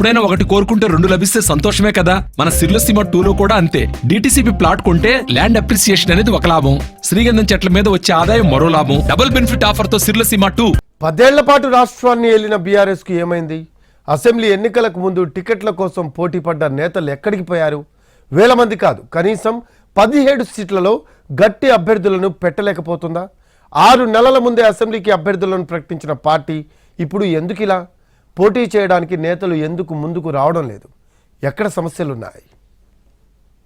ఎప్పుడైనా ఒకటి కోరుకుంటే రెండు లభిస్తే సంతోషమే కదా. మన సిర్లసీమ టూలో కూడా అంతే. డిటిసిపి ప్లాట్ కొంటే ల్యాండ్ అప్రిసియేషన్ అనేది ఒక లాభం. శ్రీగంధం చెట్ల మీద వచ్చే ఆదాయం మరో లాభం. డబుల్ బెనిఫిట్ ఆఫర్తో సిర్లసీమ టూ. పదేళ్ళ పాటు రాష్ట్రాన్ని ఏలిన బీఆర్ఎస్కు ఏమైంది? అసెంబ్లీ ఎన్నికలకు ముందు టికెట్ల కోసం పోటీ పడ్డ నేతలు ఎక్కడికి పోయారు? వేల మంది కాదు కనీసం పదిహేడు సీట్లలో గట్టి అభ్యర్థులను పెట్టలేకపోతుందా? ఆరు నెలల ముందే అసెంబ్లీకి అభ్యర్థులను ప్రకటించిన పార్టీ ఇప్పుడు ఎందుకు ఇలా పోటీ చేయడానికి నేతలు ఎందుకు ముందుకు రావడం లేదు? ఎక్కడ సమస్యలున్నాయి?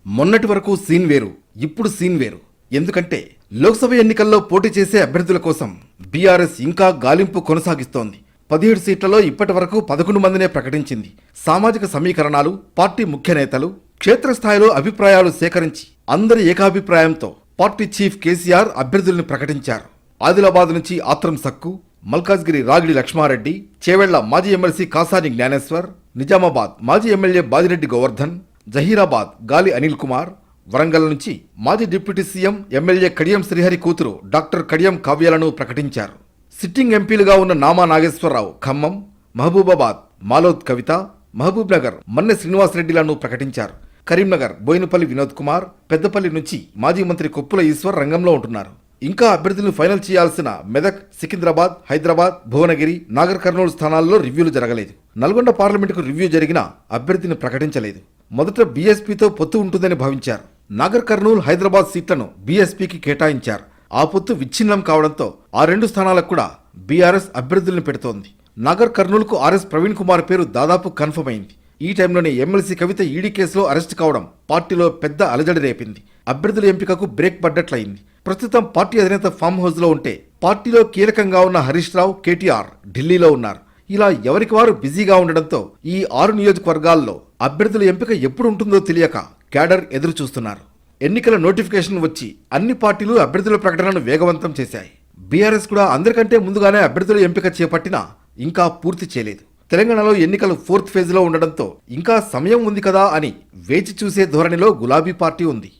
మొన్నటి వరకు సీన్ వేరు ఇప్పుడు సీన్ వేరు. ఎందుకంటే లోక్సభ ఎన్నికల్లో పోటీ చేసే అభ్యర్థుల కోసం బీఆర్ఎస్ ఇంకా గాలింపు కొనసాగిస్తోంది. పదిహేడు సీట్లలో ఇప్పటి వరకు పదకొండు మందినే ప్రకటించింది. సామాజిక సమీకరణాలు పార్టీ ముఖ్య నేతలు క్షేత్రస్థాయిలో అభిప్రాయాలు సేకరించి అందరి ఏకాభిప్రాయంతో పార్టీ చీఫ్ కేసీఆర్ అభ్యర్థుల్ని ప్రకటించారు. ఆదిలాబాద్ నుంచి ఆత్రం సక్కు మల్కాజ్గిరి రాగిడి లక్ష్మారెడ్డి చేవెళ్ళ మాజీ ఎమ్మెల్సీ కాసాని జ్ఞానేశ్వర్ నిజామాబాద్ మాజీ ఎమ్మెల్యే బాజిరెడ్డి గోవర్ధన్ జహీరాబాద్ గాలి అనిల్ కుమార్ వరంగల్ నుంచి మాజీ deputy CM MLA Kadiyam Srihari కూతురు డాక్టర్ కడియం కావ్యాలను ప్రకటించారు. సిట్టింగ్ ఎంపీలుగా ఉన్న నామా నాగేశ్వరరావు ఖమ్మం మహబూబాబాద్ మాలోద్ కవిత మహబూబ్ నగర్ మన్నె శ్రీనివాసరెడ్డిలను ప్రకటించారు. కరీంనగర్ బోయినపల్లి వినోద్ కుమార్ పెద్దపల్లి నుంచి మాజీ మంత్రి కొప్పుల ఈశ్వర్ రంగంలో ఉంటున్నారు. ఇంకా అభ్యర్థులను ఫైనల్ చేయాల్సిన మెదక్ సికింద్రాబాద్ హైదరాబాద్ భువనగిరి నాగర్ కర్నూలు స్థానాల్లో రివ్యూలు జరగలేదు. నల్గొండ పార్లమెంటుకు రివ్యూ జరిగినా అభ్యర్థిని ప్రకటించలేదు. మొదట బీఎస్పీతో పొత్తు ఉంటుందని భావించారు. నాగర్ కర్నూలు హైదరాబాద్ సీట్లను బీఎస్పీకి కేటాయించారు. ఆ పొత్తు విచ్ఛిన్నం కావడంతో ఆ రెండు స్థానాలకు కూడా బీఆర్ఎస్ అభ్యర్థులను పెడుతోంది. నాగర్ కర్నూలుకు ఆర్ఎస్ ప్రవీణ్ కుమార్ పేరు దాదాపు కన్ఫర్మ్ అయింది. ఈ టైంలోనే ఎమ్మెల్సీ కవిత ఈడీ కేసులో అరెస్ట్ కావడం పార్టీలో పెద్ద అలజడి రేపింది. అభ్యర్థుల ఎంపికకు బ్రేక్ పడ్డట్లయింది. ప్రస్తుతం పార్టీ అధినేత ఫామ్ హౌస్లో ఉంటే పార్టీలో కీలకంగా ఉన్న హరీష్ రావు కేటీఆర్ ఢిల్లీలో ఉన్నారు. ఇలా ఎవరికి వారు బిజీగా ఉండడంతో ఈ ఆరు నియోజకవర్గాల్లో అభ్యర్థుల ఎంపిక ఎప్పుడు ఉంటుందో తెలియక క్యాడర్ ఎదురు చూస్తున్నారు ఎన్నికల నోటిఫికేషన్ వచ్చి అన్ని పార్టీలు అభ్యర్థుల ప్రకటనను వేగవంతం చేశాయి. బీఆర్ఎస్ కూడా అందరికంటే ముందుగానే అభ్యర్థుల ఎంపిక చేపట్టినా ఇంకా పూర్తి చేయలేదు. తెలంగాణలో ఎన్నికలు ఫోర్త్ ఫేజ్లో ఉండడంతో ఇంకా సమయం ఉంది కదా అని వేచి చూసే ధోరణిలో గులాబీ పార్టీ ఉంది.